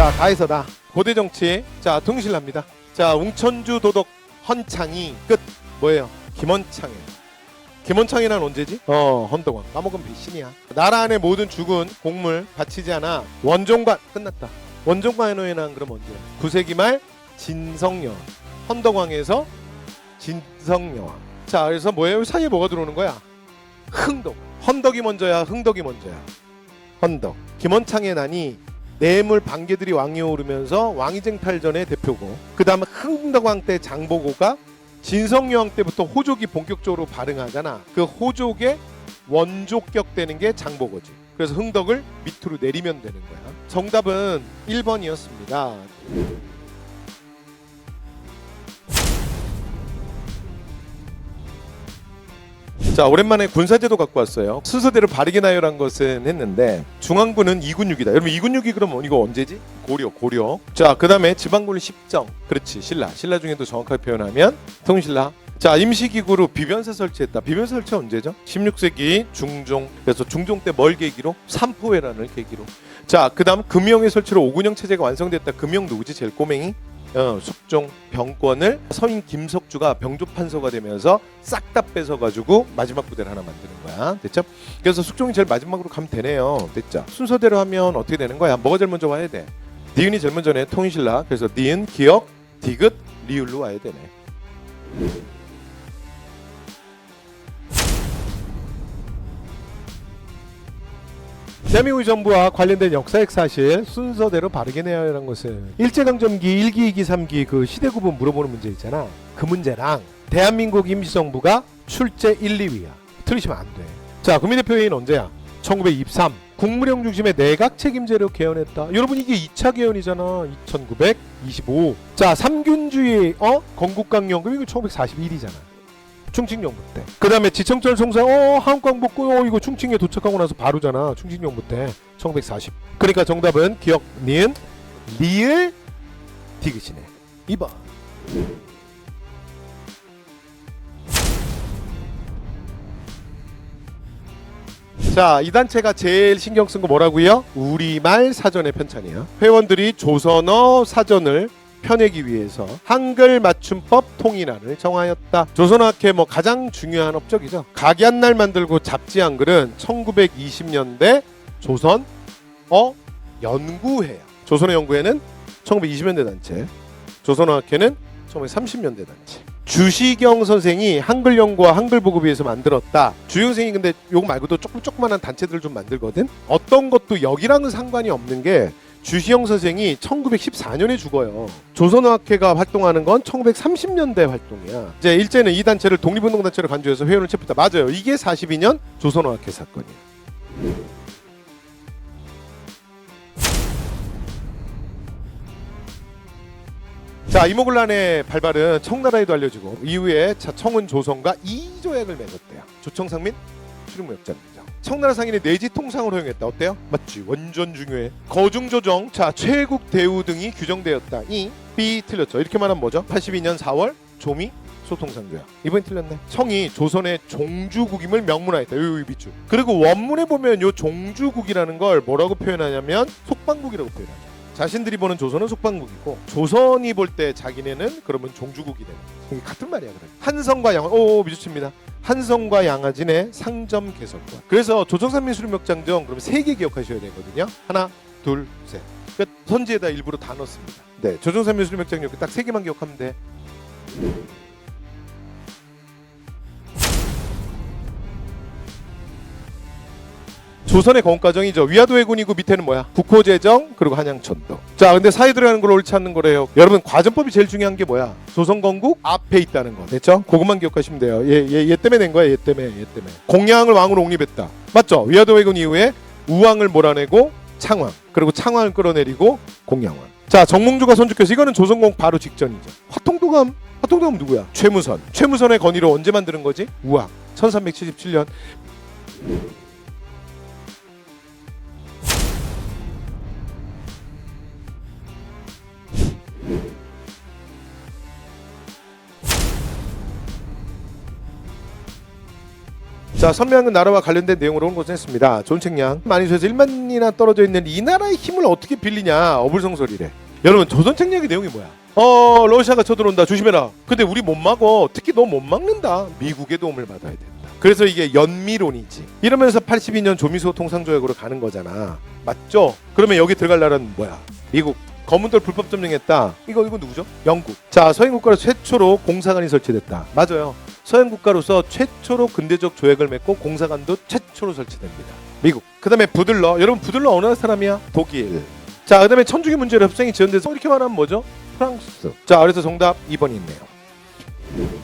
자, 다 해서 다. 고대 정치. 자, 통실랍니다. 자, 웅천주 도덕 헌창이 끝. 뭐예요? 김원창이. 김원창이란 언제지? 어, 헌덕원. 까먹은 배신이야. 나라 안의 모든 죽은 곡물 바치지 않아. 원종관 끝났다. 원종관의노예는 그럼 언제? 9세기 말 진성여왕. 헌덕왕에서 진성여왕. 자, 그래서 뭐예요? 사이에 뭐가 들어오는 거야? 흥덕. 헌덕이 먼저야, 흥덕이 먼저야. 헌덕. 김원창의 난이 내물 반개들이 왕이 오르면서 왕위쟁 탈전의 대표고 그 다음 흥덕왕 때 장보고가 진성여왕 때부터 호족이 본격적으로 발흥하잖아. 그 호족의 원족격 되는 게 장보고지. 그래서 흥덕을 밑으로 내리면 되는 거야. 정답은 1번이었습니다. 자 오랜만에 군사제도 갖고 왔어요. 순서대로 바르게 나열한 것은 했는데 중앙부는 2군육이다. 여러분 2군육이 그럼 이거 언제지? 고려 고려. 자 그다음에 지방군 10정. 그렇지 신라. 신라 중에도 정확하게 표현하면 통신라. 자 임시기구로 비변사 설치했다. 비변사 설치 언제죠? 16세기 중종. 그래서 중종 때 뭘 계기로? 삼포회란을 계기로. 자 그다음 금영의 설치로 오군영 체제가 완성됐다. 금영 누구지? 제일 꼬맹이? 어, 숙종 병권을 서인 김석주가 병조판서가 되면서 싹 다 뺏어가지고 마지막 부대를 하나 만드는 거야. 됐죠? 그래서 숙종이 제일 마지막으로 가면 되네요. 됐죠? 순서대로 하면 어떻게 되는 거야? 뭐가 제일 먼저 와야 돼? 니은이 제일 먼저 네. 통신라. 그래서 니은, 기역, 디귿, 리을로 와야 되네. 대한민국 정부와 관련된 역사적 사실 순서대로 바르게 내야하는 것은 일제강점기 1기, 2기, 3기 그 시대 구분 물어보는 문제 있잖아. 그 문제랑 대한민국 임시정부가 출제 1, 2위야. 틀리시면 안 돼. 자, 국민대표회의는 언제야? 1923. 국무령 중심의 내각 책임제로 개헌했다. 여러분 이게 2차 개헌이잖아. 2925. 자, 삼균주의 어? 건국강령 그럼 이거 1941이잖아. 충칭정부 때. 그 다음에 지청철 송사 어 한국광복고 어 이거 충칭에 도착하고 나서 바로잖아. 충칭정부 때 1940. 그러니까 정답은 기억 니은 리을 디귿이네. 2번. 자, 이 단체가 제일 신경 쓴 거 뭐라고요? 우리말 사전의 편찬이야. 회원들이 조선어 사전을 펴내기 위해서 한글 맞춤법 통일안을 정하였다. 조선어학회 뭐 가장 중요한 업적이죠. 각얀날 만들고 잡지 한글은 1920년대 조선 어 연구회야. 조선어 연구회는 1920년대 단체. 조선어학회는 1930년대 단체. 주시경 선생이 한글 연구와 한글 보급 위해서 만들었다. 주영 선생이 근데 요거 말고도 조금 조그만한 단체들을 좀 만들거든. 어떤 것도 여기랑은 상관이 없는 게 주시영 선생이 1914년에 죽어요. 조선어학회가 활동하는 건 1930년대 활동이야. 이제 일제는 이 단체를 독립운동단체로 간주해서 회원을 체포했다. 맞아요. 이게 42년 조선어학회 사건이야. 자 이모군란의 발발은 청나라에도 알려지고 이후에 자, 청은 조선과 이조약을 맺었대요. 조청상민 출입무역자입니다. 청나라 상인의 내지 통상을 허용했다. 어때요? 맞지? 완전 중요해. 거중조정, 자 최국 대우 등이 규정되었다. 이, B 틀렸죠. 이렇게 말하면 뭐죠? 82년 4월 조미 소통상교야. 이번엔 틀렸네. 청이 조선의 종주국임을 명문화했다. 요 요 밑줄. 그리고 원문에 보면 요 종주국이라는 걸 뭐라고 표현하냐면 속방국이라고 표현하죠. 자신들이 보는 조선은 속방국이고 조선이 볼 때 자기네는 그러면 종주국이 되는 거예요. 이게 같은 말이야 그래. 한성과 양화 오 미주칩니다. 한성과 양화진의 상점 개설권. 그래서 조정삼민 수림역장정 그러면 세개 기억하셔야 되거든요. 하나, 둘, 셋. 끝. 선지에다 일부러 다 넣습니다. 네, 조정삼민 수림역장 이렇게 딱세 개만 기억하면 돼. 조선의 건국 과정이죠. 위화도 해군이고 밑에는 뭐야? 국호제정 그리고 한양천도. 자, 근데 사이 들어가는 걸 옳지 않는 거래요. 여러분 과정법이 제일 중요한 게 뭐야? 조선 건국 앞에 있다는 거. 됐죠? 그것만 기억하시면 돼요. 얘, 얘, 얘 때문에 낸 거야. 얘 때문에. 얘 때문에. 공양을 왕으로 옹립했다. 맞죠? 위화도 해군 이후에 우왕을 몰아내고 창왕 그리고 창왕을 끌어내리고 공양왕. 자, 정몽주가 손죽해서 이거는 조선 건국 바로 직전이죠. 화통도감 화통도감 누구야? 최무선. 최무선의 건의로 언제 만드는 거지? 우왕. 1377년 자 선명한 나라와 관련된 내용으로 고생했습니다. 좋은 책량 많이 줘서 1만이나 떨어져 있는 이 나라의 힘을 어떻게 빌리냐 어불성설이래. 여러분 조선 책략의 내용이 뭐야? 어 러시아가 쳐들어온다 조심해라. 근데 우리 못 막어. 특히 너 못 막는다. 미국의 도움을 받아야 된다. 그래서 이게 연미론이지. 이러면서 82년 조미소 통상조약으로 가는 거잖아. 맞죠? 그러면 여기 들어갈 나라는 뭐야? 미국. 검은돌 불법 점령했다. 이거 이거 누구죠? 영국. 자 서양 국가로 최초로 공사관이 설치됐다. 맞아요. 서양 국가로서 최초로 근대적 조약을 맺고 공사관도 최초로 설치됩니다. 미국. 그다음에 부들러. 여러분 부들러 어느 사람이야? 독일. 자 그다음에 천주교 문제로 협상이 지연돼서 이렇게 말하면 뭐죠? 프랑스. 자 그래서 정답 2번이 있네요.